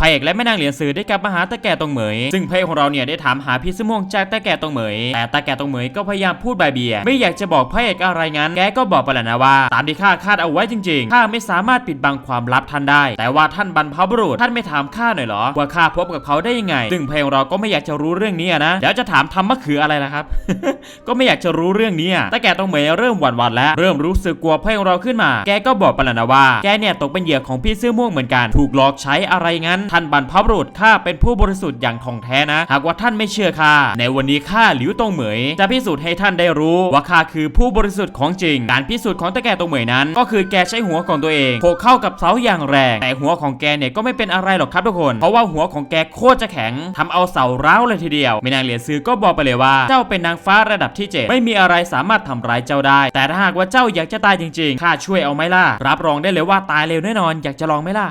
พระเอกและแม่นางเหรียญสื่อได้กลับมาหาตาแก่ตรงเหมย ซึ่งพระเอกของเราเนี่ยได้ถามหาพี่สมวงจากตาแก่ตรงเหมย แต่ตาแก่ตรงเหมยก็พยายามพูดบายเบีย ไม่อยากจะบอกพระเอกอะไรงั้น แกก็บอกไปแล้วนะว่า ตามที่ข้าคาดเอาไว้จริงๆ ข้าไม่สามารถปิดบังความลับท่านได้ แต่ว่าท่านบรรพบุรุษท่านไม่ถามข้าหน่อยเหรอ ว่าข้าพบกับเขาได้ยังไง ซึ่งพระเอกของเราก็ไม่อยากจะรู้เรื่องนี้นะเดี๋ยวจะถามทำมะเขืออะไรล่ะครับ ก็ไม่อยากจะรู้เรื่องนี้ตาแก่ตรงเหมยเริ่มหวั่นหวั่นแล้ว เริ่มรู้สึกกลัวพระเอกของเราขึ้นมา แกก็บอกไปแล้วนะว่า แกเนี่ยตกเป็นเหยื่อของพี่เสื้อม่วงเหมือนกัน ถูกหลอกใช้อะไรงั้นท่านบรรพบุรุษข้าเป็นผู้บริสุทธิ์อย่างท่องแท้นะ หากว่าท่านไม่เชื่อข้าในวันนี้ข้าหลิวตงเหมย จะพิสูจน์ให้ท่านได้รู้ว่าข้าคือผู้บริสุทธิ์ของจริง การพิสูจน์ของตาแก่ตงเหมยนั้น ก็คือแกใช้หัวของตัวเองโขกเข้ากับเสาอย่างแรงแต่หัวของแกเนี่ยก็ไม่เป็นอะไรหรอกครับทุกคน เพราะว่าหัวของแกโคตรจะแข็งทำเอาเสาร้าวเลยทีเดียวม่นางเหรียญซื้อก็บอกไปเลยว่าเจ้าเป็นนางฟ้าระดับที่เจ็ดไม่มีอะไรสามารถทำร้ายเจ้าได้ แต่ถ้าหากว่าเจ้าอยากจะตายจริงๆข้าช่วยเอาไหมล่ะรับรองได้เลยว่าตายเร็วแน่นอนอยากจะลองไหมล่ะ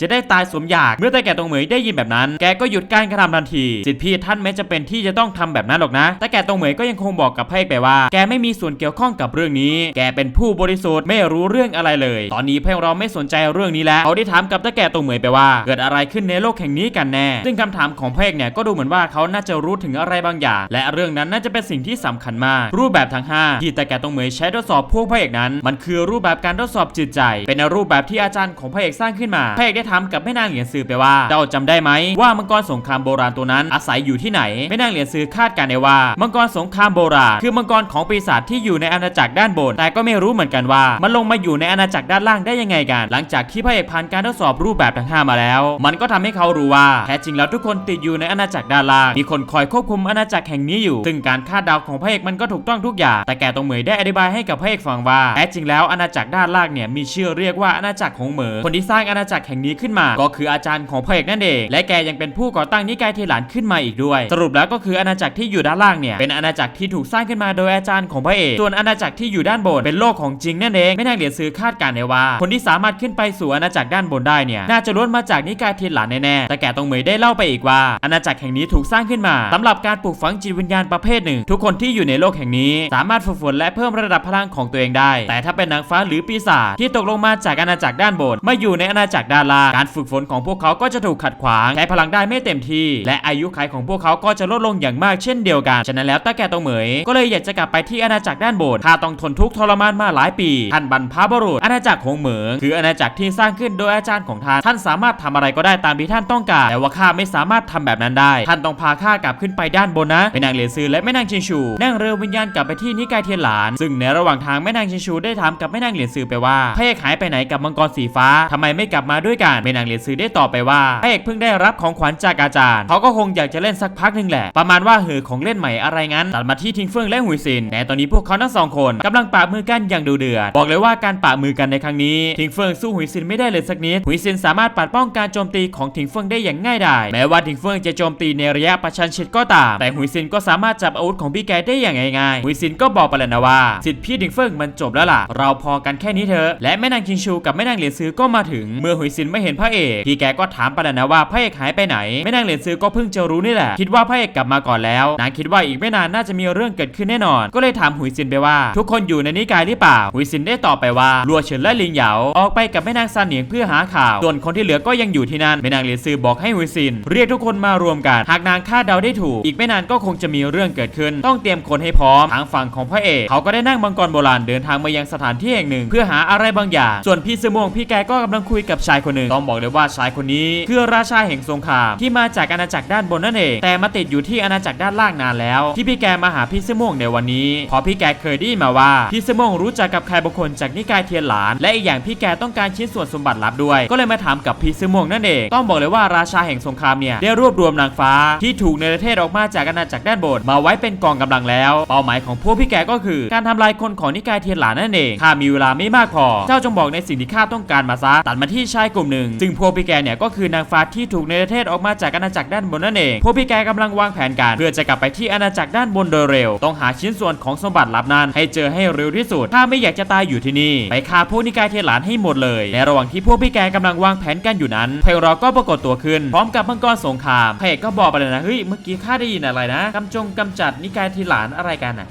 จะได้ตายสมอยากเมื่อต่แก่ตรงเหมยได้ยินแบบนั้น แกก็หยุดการกระทำทันทีสิทธิพี่ท่านไม่จะเป็นที่จะต้องทำแบบนั้นหรอกนะต่แก่ตรงเหมยก็ยังคงบอกกับพระเอกไปว่า แกไม่มีส่วนเกี่ยวข้องกับเรื่องนี้ แกเป็นผู้บริสุทธิ์ไม่รู้เรื่องอะไรเลย ตอนนี้พระเอกเราไม่สนใจเรื่องนี้แล้วเขาได้ถามกับตาแก่ตรงเหมยไปว่า เกิดอะไรขึ้นในโลกแห่งนี้กันแน่ ซึ่งคำถามของพระเอกเนี่ยก็ดูเหมือนว่าเขาน่าจะรู้ถึงอะไรบางอย่าง และเรื่องนั้นน่าจะเป็นสิ่งที่สำคัญมาก รูปแบบทั้งห้าที่ตาแก่ตรงเหมยใช้ทดสอบพวกพระเอกนั้น มันคือรูปแบบการทดสอบจิตใจ เป็นรูปแบบที่อาจารย์ของพระเอกสร้างขึ้นมาพระเอกได้ถามกับแม่นางเหรียญซือไปว่าเจ้าจำได้ไหมว่ามังกรสงครามโบราณตัวนั้นอาศัยอยู่ที่ไหนแม่นางเหรียญซือคาดการณ์ได้ว่า มังกรสงครามโบราณคือมังกรของปีศาจที่อยู่ในอาณาจักรด้านบน แต่ก็ไม่รู้เหมือนกันว่า มันลงมาอยู่ในอาณาจักรด้านล่างได้ยังไงกัน หลังจากที่พระเอกผ่านการทดสอบรูปแบบทั้งห้ามาแล้ว มันก็ทำให้เขารู้ว่าแท้จริงแล้วทุกคนติดอยู่ในอาณาจักรด้านล่างมีคนคอยควบคุมอาณาจักรแห่งนี้อยู่ ซึ่งการคาดเดาของพระเอกมันก็ถูกต้องทุกอย่าง แต่แกตรงเหมยได้อธิบายให้กับพระเอกฟังว่าแท้จริงแล้วอาณาจักรด้านล่างเนี่ยมีชื่อเรียกว่าอาณาจักรของเหมอคนที่สร้างอาณาจักรแห่งนี้ขึ้นมา ก็คืออาจารย์ของพระเอกนั่นเอง และแกยังเป็นผู้ก่อตั้งนิกายเทหลานขึ้นมาอีกด้วย สรุปแล้วก็คืออาณาจักรที่อยู่ด้านล่างเนี่ยเป็นอาณาจักรที่ถูกสร้างขึ้นมาโดยอาจารย์ของพระเอก ส่วนอาณาจักรที่อยู่ด้านบนเป็นโลกของจริงนั่นเอง ไม่นางเหรียซื้อคาดการณ์ได้ว่า คนที่สามารถขึ้นไปสู่อาณาจักรด้านบนได้เนี่ยน่าจะล้วนมาจากนิกายเทหลานแน่ๆแต่แกตรงเหมยได้เล่าไปอีกว่า อาณาจักรแห่งนี้ถูกสร้างขึ้นมาสำหรับการปลูกฝังจิตวิญญาณประเภทหนึ่ง ทุกคนที่อยู่ในโลกแห่งนี้ สามารถฝึกฝนและเพิ่มระดับพลังของตัวเองได้ แต่ถ้าเป็นนางฟ้าหรือปีศาจที่ตกลงมาจากอาณาจักรด้านบนมาอยู่ในอาณาจักรด้านลา การฝึกฝนของพวกเขาก็จะถูกขัดขวางใช้พลังได้ไม่เต็มที่ และอายุขัยของพวกเขาก็จะลดลงอย่างมากเช่นเดียวกัน ฉะนั้นแล้วตาแก่ตงเหมย ก็เลยอยากจะกลับไปที่อาณาจักรด้านบนข้าต้องทนทุกข์ทรมานมาหลายปี ท่านบรรพบุรุษอาณาจักรของเหมืองคืออาณาจักรที่สร้างขึ้นโดยอาจารย์ของท่าน ท่านสามารถทำอะไรก็ได้ตามที่ท่านต้องการ แต่ว่าข้าไม่สามารถทำแบบนั้นได้ ท่านต้องพาข้ากลับขึ้นไปด้านบนนะแม่นางเหลียซือและแม่นางชิงชู นั่งเรือวิญญาณกลับไปที่นิกายเทียนหลาน ซึ่งในระหว่างทางแม่นางชิงชูได้ถามกับแม่นางเหลียซือไปว่าพระเอกหายไปไหนกับมังกรสีฟ้าทำไมไม่กลับมาด้วยกันแม่นางเหลียซือได้ตอบไปว่าพระเอกเพิ่งได้รับของขวัญจากอาจารย์ เขาก็คงอยากจะเล่นสักพักหนึ่งแหละ ประมาณว่าเหอของเล่นใหม่อะไรงั้นตัดมาที่ทิงเฟื่องและหุยซินแต่ตอนนี้พวกเขาทั้งสองคนกำลังปะมือกันอย่างดูเดือดบอกเลยว่าการปะมือกันในครั้งนี้ทิงเฟื่องสู้หุยซินไม่ได้เลยสักนิดหุยซินสามารถปัดป้องการโจมตีของทิงเฟื่องได้อย่างง่ายดายแม้ว่าทิงเฟื่องจะโจมตีในระยะประชันชิดก็ตาม แต่หุยซินก็สามารถจับอาวุธของพี่แกได้อย่างง่ายๆหุยซินก็บอกไปแล้วนะว่าสิทธิ์พี่ทิงเฟื่องมันจบแล้วล่ะ เราพอกันแค่นี้เถอะและแม่นางคิงชูกับแม่นางเหรียซื้อก็มาถึงเมื่อหุยซินไม่เห็นพระเอกพี่แกก็ถามปแล้วนะว่าพระเอกหายไปไหนแม่นางเหรียญซื้อก็เพิ่งจะรู้นี่แหละ คิดว่าพระเอกกลับมาก่อนแล้วนางคิดว่าอีกไม่นานน่าจะมีเรื่องเกิดขึ้นแน่นอน ก็เลยถามหุยซินไปว่า ทุกคนอยู่ในนิกายหรือเปล่า หุยซินได้ตอบไปว่าลัวเฉินและลิงเหยาออกไปกับแม่นางซานเหนียงเพื่อหาข่าว ส่วนคนที่เหลือก็ยังอยู่ที่นั่นแม่นางเหรียญซื้อบอกให้หุยซิน เรียกทุกคนมารวมกันหากนางคาดเดาได้ถูก อีกไม่นานก็คงจะมีเรื่องเกิดขึ้น ต้องเตรียมคนให้พร้อมทางฝั่งของพระเอกเขาก็ได้นั่งมังกรโบราณเดินทางมายังสถานที่แห่งหนึ่ง เพื่อหาอะไรบางอย่าง ส่วนพี่เสื้อมวงพี่แกก็กำลังคุยกับชายคนหนึ่งต้องบอกเลยว่าชายคนนี้คือราชาแห่งสงครามที่มาจากอาณาจักรด้านบนนั่นเอง แต่มาติดอยู่ที่อาณาจักรด้านล่างนานแล้ว ที่พี่แกมาหาพี่เสื้อม่วงในวันนี้เพราะพี่แกเคยได้ยินมาว่าพี่เสื้อม่วงรู้จักกับใครบางคนจากนิกายเทียนหลาน และอีกอย่างพี่แกต้องการชิ้นส่วนสมบัติลับด้วย ก็เลยมาถามกับพี่เสื้อม่วงนั่นเองต้องบอกเลยว่าราชาแห่งสงครามเนี่ยได้รวบรวมนางฟ้าที่ถูกในประเทศออกมาจากอาณาจักรด้านบนมาไว้เป็นกองกำลังแล้ว เป้าหมายของพวกพี่แกก็คือ การทำลายคนของนิกายเทียนหลานนั่นเองข้ามีเวลาไม่มากพอ เจ้าจงบอกในสิ่งที่ข้าต้องการมาซะตัดมาที่ชายกลุ่มหนึ่งซึ่งพวกพี่แกเนี่ยก็คือนางฟ้าที่ถูกในประเทศออกมาจากอาณาจักรด้านบนนั่นเองพวกพี่แกกำลังวางแผนการเพื่อจะกลับไปที่อาณาจักรด้านบนโดยเร็ว ต้องหาชิ้นส่วนของสมบัติลับนั้น ให้เจอให้เร็วที่สุดถ้าไม่อยากจะตายอยู่ที่นี่ไปฆ่าพวกนิกายเทียนหลานให้หมดเลย ในระหว่างที่พวกพี่แกกำลังวางแผนกันอยู่นั้นเพลรอก็ปรากฏตัวขึ้น พร้อมกับมังกรสงครามเพลก็บอกไปเลยนะเฮ้ยเมื่อกี้ข้าได้ยินอะไรนะกำจงกำจัดนิกายเทียนหลานอะไรกันอะ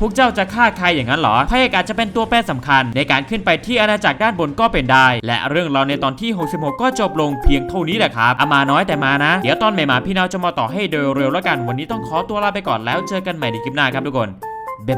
พวกเจ้าจะฆ่าใครอย่างนั้นเหรอพระเอกอาจจะเป็นตัวแปรสำคัญ ในการขึ้นไปที่อาณาจักรด้านบนก็เป็นได้ และเรื่องเราวในตอนที่ 66 ก็จบลงเพียงเท่านี้แหละครับอามาน้อยแต่มานะ เดี๋ยวตอนใหม่มาพี่นาวจะมาต่อให้โดยเร็วแล้วกัน วันนี้ต้องขอตัวลาไปก่อนแล้วเจอกันใหม่ในคลิปหน้าครับทุกคนบ๊ายบาย